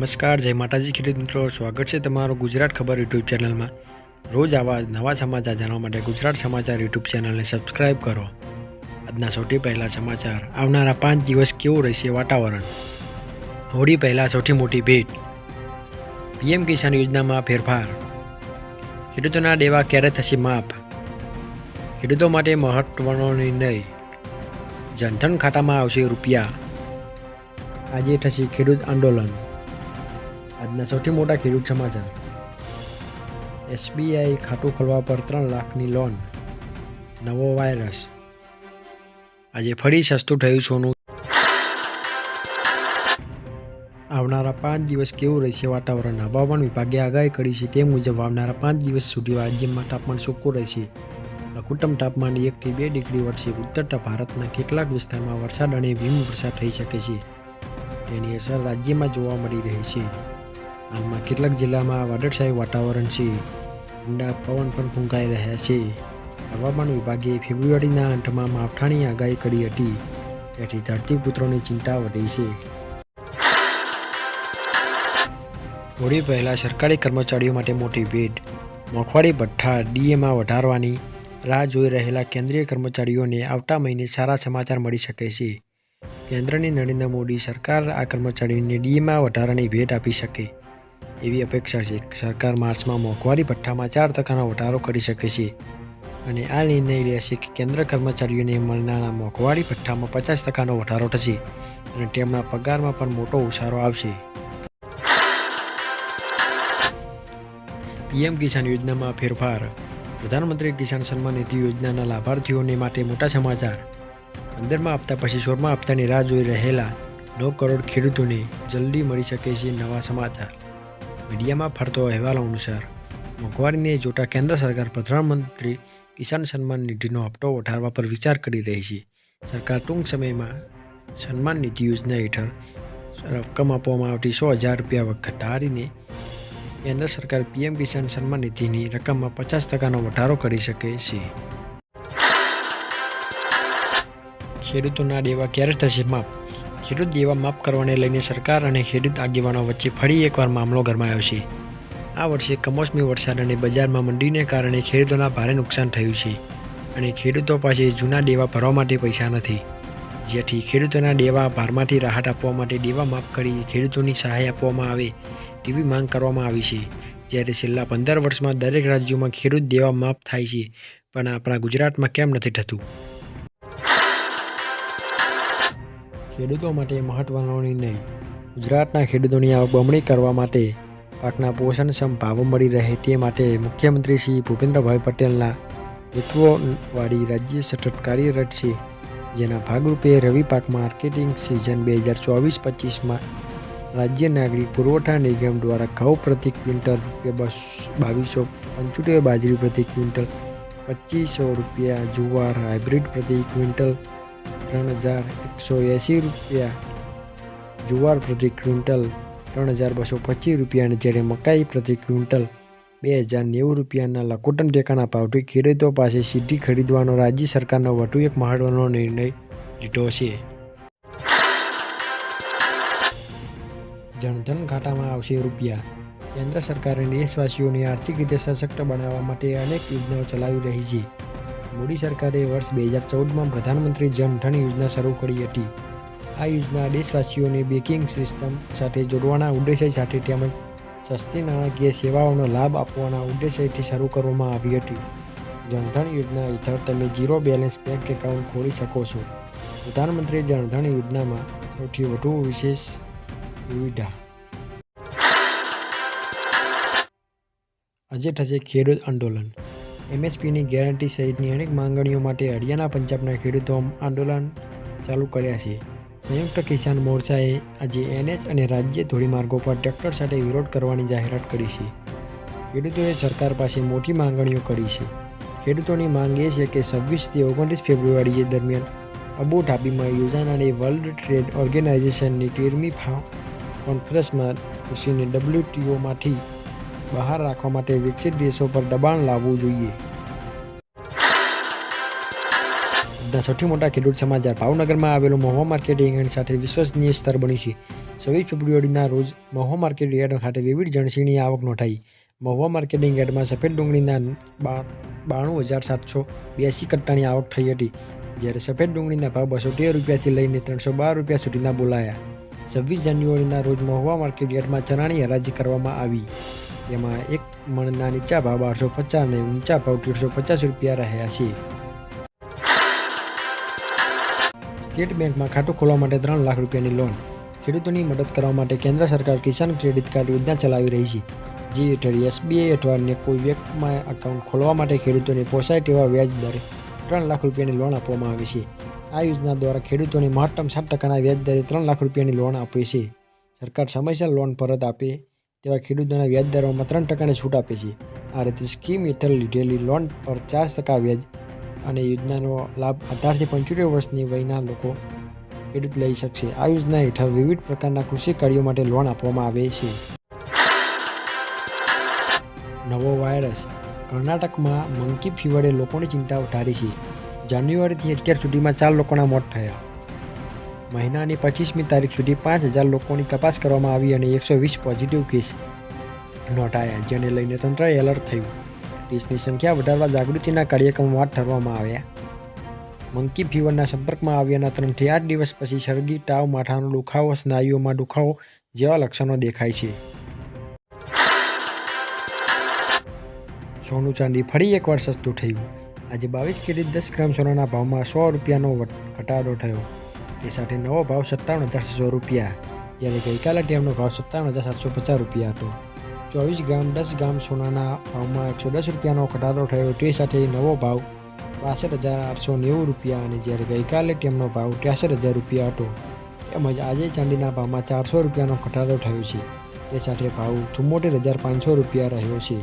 નમસ્કાર, જય માતાજી, ખેડૂત મિત્રો, સ્વાગત છે તમારું ગુજરાત ખબર યુટ્યુબ ચેનલમાં. રોજ આવા નવા સમાચાર જાણવા માટે ગુજરાત સમાચાર યુટ્યુબ ચેનલને સબસ્ક્રાઇબ કરો. આજના સૌથી પહેલાં સમાચાર. આવનારા પાંચ દિવસ કેવું રહેશે વાતાવરણ? હોળી પહેલાં સૌથી મોટી ભેટ. પીએમ કિસાન યોજનામાં ફેરફાર. ખેડૂતોના દેવા ક્યારે થશે માફ? ખેડૂતો માટે મહત્વનો નિર્ણય. જનધન ખાતામાં આવશે રૂપિયા. આજે થશે ખેડૂત આંદોલન. આજના સૌથી મોટા ખેડૂત સમાચાર. એસબીઆઈ ખાતું ખોલવા પર ત્રણ લાખની લોન નવો વાયરસ આજે ફરી સસ્તું થયું સોનું. આવનારા પાંચ દિવસ કેવું રહેશે વાતાવરણ? હવામાન વિભાગે આગાહી કરી છે તે મુજબ આવનારા પાંચ દિવસ સુધી રાજ્યમાં તાપમાન સૂકું રહેશે. લઘુત્તમ તાપમાન એકથી બે ડિગ્રી વધશે ઉત્તર ભારતના કેટલાક વિસ્તારમાં વરસાદ અને હિમવર્ષા થઈ શકે છે. તેની અસર રાજ્યમાં જોવા મળી રહી છે. હાલમાં કેટલાક જિલ્લામાં વાદળછાયું વાતાવરણ છે. ઠંડા પવન પણ ફૂંકાઈ રહ્યા છે. હવામાન વિભાગે ફેબ્રુઆરીના અંતમાં માવઠાની આગાહી કરી હતી. તેથી ધરતીપુત્રોની ચિંતા વધી છે. હોળી પહેલાં સરકારી કર્મચારીઓ માટે મોટી ભેટ. મોંઘવારી ભથ્થા ડીએમાં વધારવાની રાહ જોઈ રહેલા કેન્દ્રીય કર્મચારીઓને આવતા મહિને સારા સમાચાર મળી શકે છે. કેન્દ્રની નરેન્દ્ર મોદી સરકાર આ કર્મચારીઓને ડીએમાં વધારાની ભેટ આપી શકે. એવી અપેક્ષા છે સરકાર માર્ચમાં મોંઘવારી ભથ્થામાં ચાર ટકાનો વધારો કરી શકે છે. અને આ નિર્ણય લેશે કે કેન્દ્ર કર્મચારીઓને મળનારા મોંઘવારી ભથ્થામાં પચાસ ટકાનો વધારો થશે અને તેમના પગારમાં પણ મોટો ઉછારો આવશે. પીએમ કિસાન યોજનામાં ફેરફાર. પ્રધાનમંત્રી કિસાન સન્માન નિધિ યોજનાના લાભાર્થીઓને માટે મોટા સમાચાર. પંદરમાં હપ્તા પછી સોળમા હપ્તાની રાહ જોઈ રહેલા નવ કરોડ ખેડૂતોને જલ્દી મળી શકે છે નવા સમાચાર. મીડિયામાં ફરતો અહેવાલ અનુસાર, મોંઘવારીને જોતા કેન્દ્ર સરકાર પ્રધાનમંત્રી કિસાન સન્માન નિધિનો હપ્તો વધારવા પર વિચાર કરી રહી છે. સરકાર ટૂંક સમયમાં સન્માન નિધિ યોજના હેઠળ રકમ આપવામાં આવતી સો હજાર રૂપિયા ઘટાડીને કેન્દ્ર સરકાર પીએમ કિસાન સન્માન નિધિની રકમમાં પચાસ ટકાનો વધારો કરી શકે છે. ખેડૂતોના દેવા ક્યારે થશે માફ? ખેડૂત દેવા માફ કરવાને લઈને સરકાર અને ખેડૂત આગેવાનો વચ્ચે ફરી એકવાર મામલો ગરમાયો છે. આ વર્ષે કમોસમી વરસાદ અને બજારમાં મંડીને કારણે ખેડૂતોના ભારે નુકસાન થયું છે અને ખેડૂતો પાસે જૂના દેવા ભરવા માટે પૈસા નથી. જેથી ખેડૂતોના દેવા ભારમાંથી રાહત આપવા માટે દેવા માફ કરી ખેડૂતોની સહાય આપવામાં આવે તેવી માંગ કરવામાં આવી છે. જ્યારે છેલ્લા પંદર વર્ષમાં દરેક રાજ્યોમાં ખેડૂત દેવા માફ થાય છે, પણ આપણા ગુજરાતમાં કેમ નથી થતું? ખેડૂતો માટે મહત્વનો નિર્ણય. ગુજરાતના ખેડૂતોની આવક બમણી કરવા માટે પાકના પોષણક્ષમ ભાવો મળી રહે તે માટે મુખ્યમંત્રી શ્રી ભૂપેન્દ્રભાઈ પટેલના નેતૃત્વવાળી રાજ્ય સતત કાર્યરત છે, જેના ભાગરૂપે રવિ પાક માર્કેટિંગ સિઝન બે હજાર ચોવીસ પચીસમાં રાજ્ય નાગરિક પુરવઠા નિગમ દ્વારા ઘઉં પ્રતિ ક્વિન્ટલ રૂપિયા બસ બાવીસો પંચોતેર બાજરી પ્રતિ ક્વિન્ટલ પચીસો રૂપિયા, જુવાર હાઇબ્રિડ પ્રતિ ક્વિન્ટલ ત્રણ હજાર એકસો એંસી રૂપિયા. જુવાર પ્રતિ ક્વિન્ટલ ત્રણ હજાર બસો પચીસ રૂપિયા અને જ્યારે મકાઈ પ્રતિ ક્વિન્ટલ બે હજાર નેવું રૂપિયાના લઘુત્તમ ટેકાના ભાવથી ખેડૂતો પાસે સીધી ખરીદવાનો રાજ્ય સરકારનો વધુ એક મહત્વનો નિર્ણય લીધો છે. જનધન ખાતામાં આવશે રૂપિયા. કેન્દ્ર સરકારે દેશવાસીઓને આર્થિક રીતે સશક્ત બનાવવા માટે અનેક યોજનાઓ ચલાવી રહી છે. મોદી સરકારે વર્ષ બે હજાર ચૌદમાં પ્રધાનમંત્રી જનધન યોજના શરૂ કરી હતી. આ યોજના દેશવાસીઓને બેકિંગ સિસ્ટમ સાથે જોડવાના ઉદ્દેશ્ય સાથે તેમજ સસ્તી નાણાકીય સેવાઓનો લાભ આપવાના ઉદ્દેશ્યથી શરૂ કરવામાં આવી હતી. જનધન યોજના હેઠળ તમે ઝીરો બેલેન્સ બેંક એકાઉન્ટ ખોલી શકો છો. પ્રધાનમંત્રી જનધન યોજનામાં સૌથી વધુ વિશેષ સુવિધા. આજે થશે ખેડૂત આંદોલન. એમએસપીની ગેરંટી સહિતની અનેક માંગણીઓ માટે હરિયાણા પંજાબના ખેડૂતો આંદોલન ચાલુ કર્યા છે. સંયુક્ત કિસાન મોરચાએ આજે એનએચ અને રાજ્ય ધોરીમાર્ગો પર ટ્રેક્ટર સાથે વિરોધ કરવાની જાહેરાત કરી છે. ખેડૂતોએ સરકાર પાસે મોટી માંગણીઓ કરી છે. ખેડૂતોની માંગ એ છે કે છવ્વીસથી ઓગણત્રીસ ફેબ્રુઆરીએ દરમિયાન અબુ ધાબીમાં યોજાનારી વર્લ્ડ ટ્રેડ ઓર્ગેનાઇઝેશનની તેરમી કોન્ફરન્સમાં કૃષિને ડબ્લ્યુટીઓમાંથી બહાર રાખવા માટે વિકસિત દેશો પર દબાણ લાવવું જોઈએ. સૌથી મોટા ખેડૂત સમાચાર ભાવનગરમાં આવેલું મહુવા માર્કેટિંગ સાથે વિશ્વસનીય સ્તર બન્યું છે. છવ્વીસ ફેબ્રુઆરીના રોજ મહુવા માર્કેટ યાર્ડ ખાતે વિવિધ જણસીની આવક નોંધાઈ. મહુવા માર્કેટિંગ યાર્ડમાં સફેદ ડુંગળીના બાણું હજાર સાતસો બ્યાસી કટ્ટાની આવક થઈ હતી, જ્યારે સફેદ ડુંગળીના ભાવ બસો તેર રૂપિયાથી લઈને ત્રણસો બાર રૂપિયા સુધીના બોલાયા. છવ્વીસ જાન્યુઆરીના રોજ મહુવા માર્કેટ યાર્ડમાં ચણાની હરાજી કરવામાં આવી. તેમાં એક મણના નીચા ભાવ બારસો પચાસ અને ઊંચા ભાવ તેરસો પચાસ રૂપિયા રહ્યા છે. સ્ટેટ બેંકમાં ખાતું ખોલવા માટે ત્રણ લાખ રૂપિયાની લોન. ખેડૂતોની મદદ કરવા માટે કેન્દ્ર સરકાર કિસાન ક્રેડિટ કાર્ડ યોજના ચલાવી રહી છે. જે હેઠળ એસબીઆઈ અથવા અન્ય કોઈ વ્યક્તિમાં એકાઉન્ટ ખોલવા માટે ખેડૂતોને પોસાય તેવા વ્યાજ દરે ત્રણ લાખ રૂપિયાની લોન આપવામાં આવે છે. આ યોજના દ્વારા ખેડૂતોને મહત્તમ સાત ટકાના વ્યાજ દરે ત્રણ લાખ રૂપિયાની લોન આપે છે. સરકાર સમયસર લોન પરત આપે તેવા ખેડૂતોના વ્યાજ દરોમાં ત્રણ ટકાની છૂટ આપે છે. આ રીતે સ્કીમ હેઠળ લીધેલી લોન પર ચાર ટકા વ્યાજ અને યોજનાનો લાભ અઢારથી પંચોતેર વર્ષની વયના લોકો ખેડૂત લઈ શકશે. આ યોજના હેઠળ વિવિધ પ્રકારના કૃષિ કાર્યો માટે લોન આપવામાં આવે છે. નવો વાયરસ. કર્ણાટકમાં મંકી ફીવરે લોકોની ચિંતા ઉઠારી છે. જાન્યુઆરીથી અત્યાર સુધીમાં ચાર લોકોના મોત થયા. મહિનાની પચીસમી તારીખ સુધી પાંચ હજાર લોકોની તપાસ કરવામાં આવી અને એકસો વીસ પોઝિટિવ કેસ નોંધાયા, જેને લઈને તંત્રએ એલર્ટ થયું. કેસની સંખ્યા વધારવા જાગૃતિના કાર્યક્રમો હાથ ધરવામાં આવ્યા. મંકી ફીવરના સંપર્કમાં આવ્યાના ત્રણથી આઠ દિવસ પછી શરદી, તાવ, માથાનો દુખાવો, સ્નાયુઓમાં દુખાવો જેવા લક્ષણો દેખાય છે. સોનું ચાંદી ફરી એકવાર સસ્તું થયું. આજે બાવીસ કેરેટ દસ ગ્રામ સોનાના ભાવમાં સો રૂપિયાનો ઘટાડો થયો. તે સાથે નવો ભાવ સત્તાવન હજાર છસો રૂપિયા, જ્યારે ગઈકાલે ટેમનો ભાવ સત્તાવન હજાર સાતસો પચાસ રૂપિયા હતો. ચોવીસ ગ્રામ, દસ ગ્રામ સોનાના ભાવમાં એકસો દસ રૂપિયાનો ઘટાડો થયો. તે સાથે નવો ભાવ બાસઠ હજાર આઠસો નેવું રૂપિયા અને જ્યારે ગઈકાલે તેમનો ભાવ ત્રેસઠ હજાર રૂપિયા હતો, તેમજ આજે ચાંદીના ભાવમાં ચારસો રૂપિયાનો ઘટાડો થયો છે. તે સાથે ભાવ ચુમ્મોતેર હજાર પાંચસો રૂપિયા રહ્યો છે.